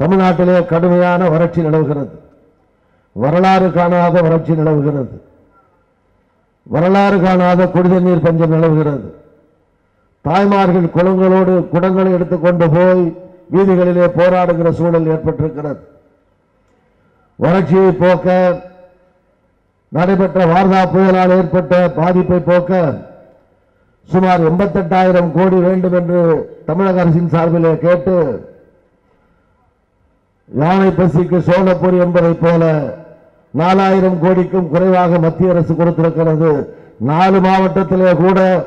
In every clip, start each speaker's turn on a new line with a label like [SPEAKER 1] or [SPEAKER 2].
[SPEAKER 1] தமிழ்நாட்டிலே கடுமையான வறட்சி நிலவுகிறது. வரலாறு காணாத வறட்சி நிலவுகிறது. வரலாறு காணாத குடித நீர் பஞ்சம் நிலவுகிறது. தாய்மார்கள் குளங்களோடு குடங்களை எடுத்துக்கொண்டு போய் வீதிகளிலே போராடுகிற சூழல் ஏற்பட்டிருக்கிறது. வறட்சியை போக்க நடைபெற்ற வார்தா புயலால் ஏற்பட்ட பாதிப்பை போக்க சுமார் எண்பத்தெட்டாயிரம் கோடி வேண்டும் என்று தமிழக அரசின் சார்பிலே கேட்டு யானை பசிக்கு சோழப்பூர் என்பதை போல நாலாயிரம் கோடிக்கும் குறைவாக மத்திய அரசு கொடுத்திருக்கிறது. நாலு மாவட்டத்திலே கூட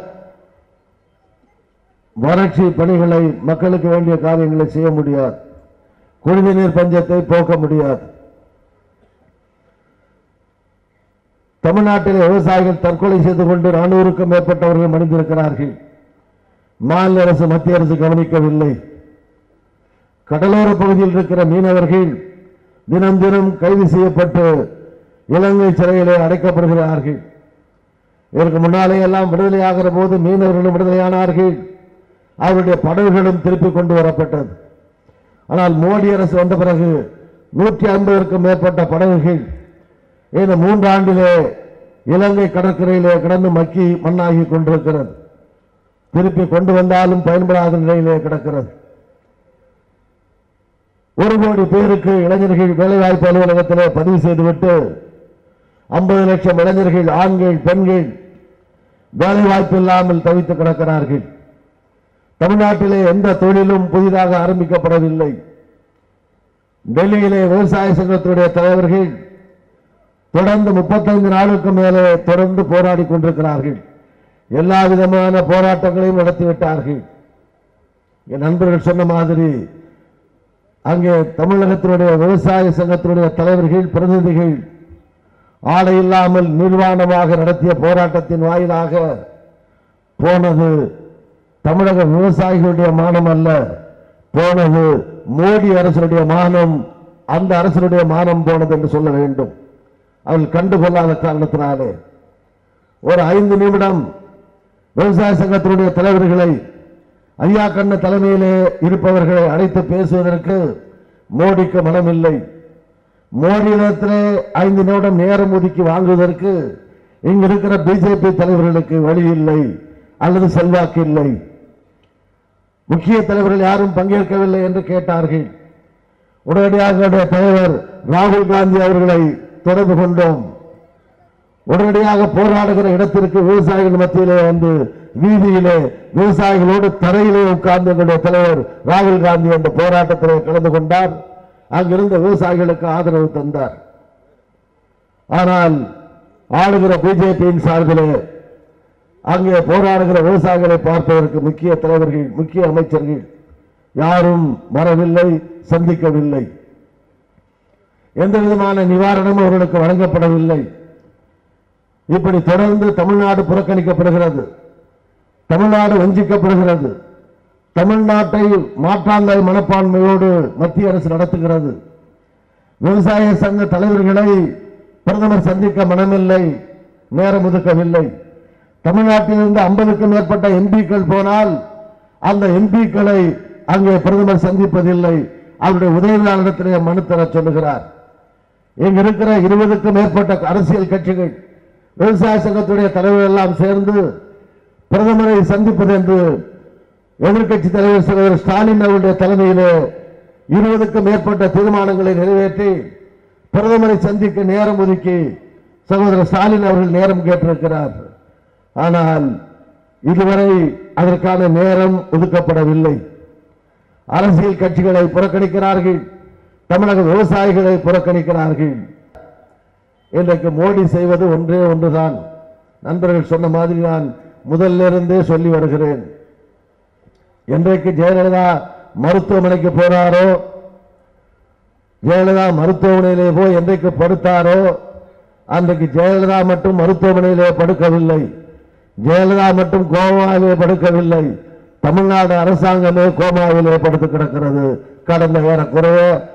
[SPEAKER 1] வறட்சி பணிகளை மக்களுக்கு வேண்டிய காரியங்களை செய்ய முடியாது. குடிநீர் பஞ்சத்தை போக்க முடியாது. தமிழ்நாட்டில் விவசாயிகள் தற்கொலை செய்து கொண்டு நானூறுக்கும் மேற்பட்டவர்கள் மடிந்திருக்கிறார்கள். மாநில அரசு மத்திய அரசு கவனிக்கவில்லை. கடலோர பகுதியில் இருக்கிற மீனவர்கள் தினம் தினம் கைது செய்யப்பட்டு இலங்கை சிறையிலே அடைக்கப்படுகிறார்கள். இதற்கு முன்னாலே எல்லாம் விடுதலையாகிற போது மீனவர்களும் விடுதலையானார்கள். அவருடைய படகுகளும் திருப்பி கொண்டு வரப்பட்டது. ஆனால் மோடி அரசு வந்த பிறகு நூற்றி ஐம்பதற்கும் மேற்பட்ட படகுகள் இந்த மூன்றாண்டிலே இலங்கை கடற்கரையிலே கிடந்து மக்கி மண்ணாகி கொண்டிருக்கிறது. திருப்பி கொண்டு வந்தாலும் பயன்படாத நிலையிலே கிடக்கிறது. ஒரு கோடி பேருக்கு இளைஞர்கள் வேலைவாய்ப்பு அலுவலகத்தில் பதிவு செய்துவிட்டு ஐம்பது லட்சம் இளைஞர்கள் ஆண்கள் பெண்கள் வேலைவாய்ப்பு இல்லாமல் தவித்து கிடக்கிறார்கள். தமிழ்நாட்டிலே எந்த தொழிலும் புதிதாக ஆரம்பிக்கப்படவில்லை. டெல்லியிலே விவசாய சங்கத்துடைய தலைவர்கள் தொடர்ந்து முப்பத்தைந்து நாளுக்கு மேலே தொடர்ந்து போராடி கொண்டிருக்கிறார்கள். எல்லா விதமான போராட்டங்களையும் நடத்திவிட்டார்கள். என் நண்பர்கள் சொன்ன மாதிரி அங்கே தமிழகத்தினுடைய விவசாய சங்கத்தினுடைய தலைவர்கள் பிரதிநிதிகள் ஆடை இல்லாமல் நிர்வாணமாக நடத்திய போராட்டத்தின் வாயிலாக போனது தமிழக விவசாயிகளுடைய மானம் அல்ல. போனது மோடி அரசனுடைய மானம் அந்த அரசனுடைய மானம் போனது என்று சொல்ல வேண்டும். அவள் கண்டுகொள்ளாத காரணத்தினாலே. ஒரு ஐந்து நிமிடம் விவசாய சங்கத்தினுடைய தலைவர்களை ஐயா கண்ண தலைமையிலே இருப்பவர்களை அழைத்து பேசுவதற்கு மோடிக்கு மனமில்லை. மோடியிடத்திலே ஐந்து நிமிடம் நேரம் ஒதுக்கி வாங்குவதற்கு இங்கு இருக்கிற பிஜேபி தலைவர்களுக்கு வழி இல்லை அல்லது செல்வாக்கு இல்லை. முக்கிய தலைவர்கள் யாரும் பங்கேற்கவில்லை என்று கேட்டார்கள். உடனடியாக தலைவர் ராகுல் காந்தி அவர்களை தொடர்பு கொண்டோம். உடனடியாக போராடுகிற இடத்திற்கு விவசாயிகள் மத்தியிலே வந்து வீதியிலே விவசாயிகளோடு தரையிலே உட்கார்ந்து எங்களுடைய தலைவர் ராகுல் காந்தி அந்த போராட்டத்திலே கலந்து கொண்டார். அங்கிருந்த விவசாயிகளுக்கு ஆதரவு தந்தார். ஆனால் ஆளுகிற பிஜேபியின் சார்பிலே அங்கே போராடுகிற விவசாயிகளை பார்ப்பதற்கு முக்கிய தலைவர்கள் முக்கிய அமைச்சர்கள் யாரும் வரவில்லை சந்திக்கவில்லை. எந்த விதமான நிவாரணமும் அவர்களுக்கு வழங்கப்படவில்லை. இப்படி தொடர்ந்து தமிழ்நாடு புறக்கணிக்கப்படுகிறது. தமிழ்நாடு வஞ்சிக்கப்படுகிறது. தமிழ்நாட்டை மாற்றாந்தாய் மனப்பான்மையோடு மத்திய அரசு நடத்துகிறது. விவசாய சங்க தலைவர்களை பிரதமர் சந்திக்க மனமில்லை நேரம் ஒதுக்கவில்லை. தமிழ்நாட்டிலிருந்து ஐம்பதுக்கும் மேற்பட்ட எம்பிக்கள் போனால் அந்த எம்பிக்களை அங்கே பிரதமர் சந்திப்பதில்லை. அவருடைய உதவியாளரிடத்திலே மனு தர சொல்லுகிறார். இங்க இருக்கிற இருபதுக்கும் மேற்பட்ட அரசியல் கட்சிகள் விவசாய சங்கத்துடைய தலைவர்கள் எல்லாம் சேர்ந்து பிரதமரை சந்திப்பது என்று எதிர்க்கட்சி தலைவர் தலைவர் ஸ்டாலின் அவருடைய தலைமையிலே இருபதுக்கும் மேற்பட்ட தீர்மானங்களை நிறைவேற்றி பிரதமரை சந்திக்க நேரம் ஒதுக்கி சகோதரர் ஸ்டாலின் அவர்கள் நேரம் கேட்டிருக்கிறார். ஆனால் இதுவரை அதற்கான நேரம் ஒதுக்கப்படவில்லை. அரசியல் கட்சிகளை புறக்கணிக்கிறார்கள். தமிழக விவசாயிகளை புறக்கணிக்கிறார்கள். இன்றைக்கு மோடி செய்வது ஒன்றே ஒன்றுதான். நண்பர்கள் சொன்ன மாதிரி நான் முதல்லிருந்தே சொல்லி வருகிறேன். என்றைக்கு ஜெயலலிதா மருத்துவமனைக்கு போனாரோ ஜெயலலிதா மருத்துவமனையிலே போய் என்றைக்கு படுத்தாரோ? அன்றைக்கு ஜெயலலிதா மட்டும் மருத்துவமனையிலே படுக்கவில்லை. ஜெயலலிதா மட்டும் கோமாவிலே படுக்கவில்லை. தமிழ்நாடு அரசாங்கமே கோமாவிலே படுத்து கிடக்கிறது. கடந்த ஏறக்குறைய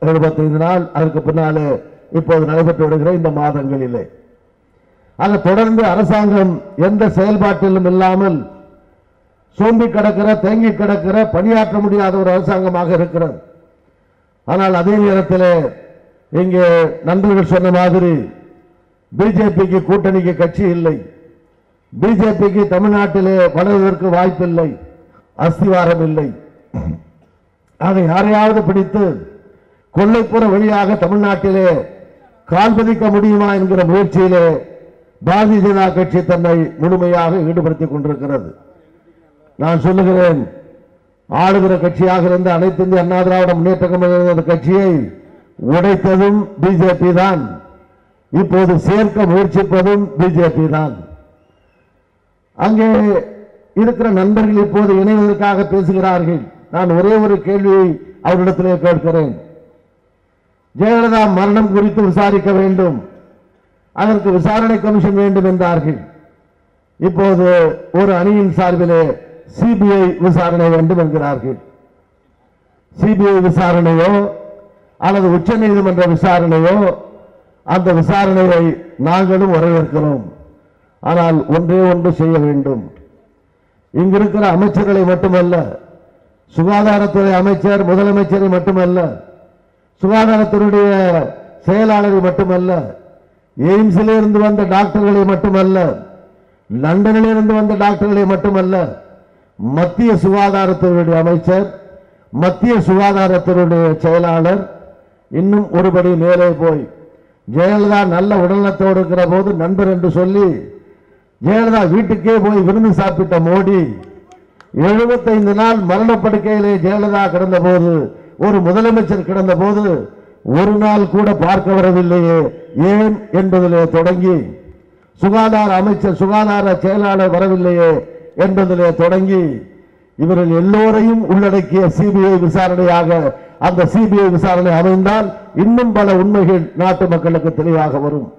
[SPEAKER 1] எழுபத்தைந்து நாள் அதற்கு பின்னாலே இப்போது நடைபெற்று வருகிற இந்த மாதங்களிலே. ஆக தொடர்ந்து அரசாங்கம் எந்த செயல்பாட்டிலும் இல்லாமல் சோம்பி கிடக்கிற தேங்கி கிடக்கிற பணியாற்ற முடியாத ஒரு அரசாங்கமாக இருக்கிறது. ஆனால் அதே நேரத்தில் இங்கே நண்பர்கள் சொன்ன மாதிரி பிஜேபிக்கு கூட்டணிக்கு கட்சி இல்லை. பிஜேபிக்கு தமிழ்நாட்டிலே வளர்வதற்கு வாய்ப்பில்லை. அஸ்திவாரம் இல்லை. அதை யாரையாவது பிடித்து கொள்ளைப்புற வழியாக தமிழ்நாட்டிலே கால் பதிக்க முடியுமா என்கிற முயற்சியிலே பாரதிய ஜனதா கட்சி தன்னை முழுமையாக ஈடுபடுத்திக் கொண்டிருக்கிறது. நான் சொல்லுகிறேன் ஆளுகிற கட்சியாக இருந்த அனைத்து இந்திய அண்ணா திராவிட முன்னேற்ற கழக கட்சியை உடைத்ததும் பிஜேபி தான். இப்போது சேர்க்க முயற்சிப்பதும் பிஜேபி தான். அங்கே இருக்கிற நண்பர்கள் இப்போது இணைவதற்காக பேசுகிறார்கள். நான் ஒரே ஒரு கேள்வியை அவரிடத்திலே கேட்கிறேன். ஜெயலலிதா மரணம் குறித்து விசாரிக்க வேண்டும். அதற்கு விசாரணை கமிஷன் வேண்டும் என்றார்கள். இப்போது ஒரு அணியின் சார்பிலே சிபிஐ விசாரணை வேண்டும் என்கிறார்கள். சிபிஐ விசாரணையோ அல்லது உச்ச நீதிமன்ற விசாரணையோ அந்த விசாரணையை நாங்களும் வரவேற்கிறோம். ஆனால் ஒன்றே ஒன்று செய்ய வேண்டும். இங்கிருக்கிற அமைச்சர்களை மட்டுமல்ல சுகாதாரத்துறை அமைச்சர் முதலமைச்சரை மட்டுமல்ல சுகாதாரத்துறையுடைய செயலாளரை மட்டுமல்ல எய்ம்ஸில் இருந்து வந்த டாக்டர்களை மட்டுமல்ல லண்டனில் இருந்து வந்த டாக்டர்களை மட்டுமல்ல மத்திய சுகாதாரத்துறையுடைய அமைச்சர் மத்திய சுகாதாரத்துறையுடைய செயலாளர் இன்னும் ஒருபடி மேலே போய் ஜெயலலிதா நல்ல உடல்நலத்தோடு இருக்கிற போது நண்பர் என்று சொல்லி ஜெயலலிதா வீட்டுக்கே போய் விருந்து சாப்பிட்ட மோடி எழுபத்தைந்து நாள் மரணப்படுக்கையிலே ஜெயலலிதா கிடந்த போது ஒரு முதலமைச்சர் கிடந்த போது ஒரு நாள் கூட பார்க்க வரவில்லையே. ஏன் என்பதிலே தொடங்கி சுகாதார அமைச்சர் சுகாதார செயலாளர் வரவில்லையே என்பதிலே தொடங்கி இவர்கள் எல்லோரையும் உள்ளடக்கிய சிபிஐ விசாரணையாக அந்த சிபிஐ விசாரணை அமைந்தால் இன்னும் பல உண்மைகள் நாட்டு மக்களுக்கு தெளிவாக வரும்.